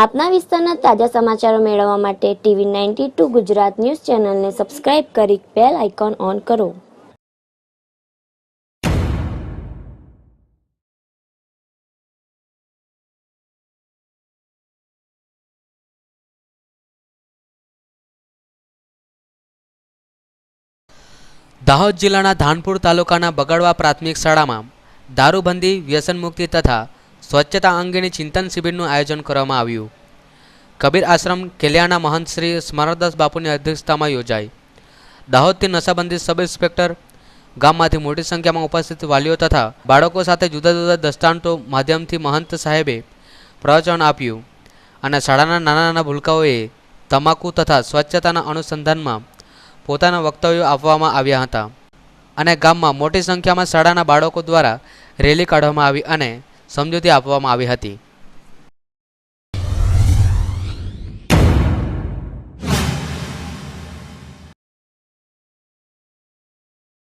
આપના વિસ્તારના તાજા સમાચારો મેળવવા માટે TV ninety two Gujarat news ચેનલને સબસ્ક્રાઇબ કરી બેલ આઇકોન ઓન કરો. દાહોદ જિલ્લાના ધાનપુર તાલુકાના બગડવા પ્રાથમિક શાળામાં દારૂબંધી વ્યસન મુક્તિ તથા સ્વચ્છતા અંગેની ચિંતન શિબિરનું આયોજન કરવામાં આવ્યું. કબીર આશ્રમ કેલિયાના મહંત શ્રી સ્મરણદાસ બાપુની અધ્યક્ષતામાં યોજાઈ. દાહોદથી નશાબંધી સબ ઇન્સ્પેક્ટર ગામમાંથી મોટી સંખ્યામાં ઉપસ્થિત વાલીઓ તથા બાળકો સાથે જુદા જુદા દસ્તાંતો માધ્યમથી મહંત સાહેબે પ્રવચન આપ્યું અને શાળાના નાના નાના ભૂલકાઓએ તમાકુ તથા સ્વચ્છતાના અનુસંધાનમાં પોતાના વક્તવ્યો આપવામાં આવ્યા હતા. અને ગામમાં મોટી સંખ્યામાં શાળાના બાળકો દ્વારા રેલી કાઢવામાં આવી અને સમજૂતી આપવામાં આવી હતી.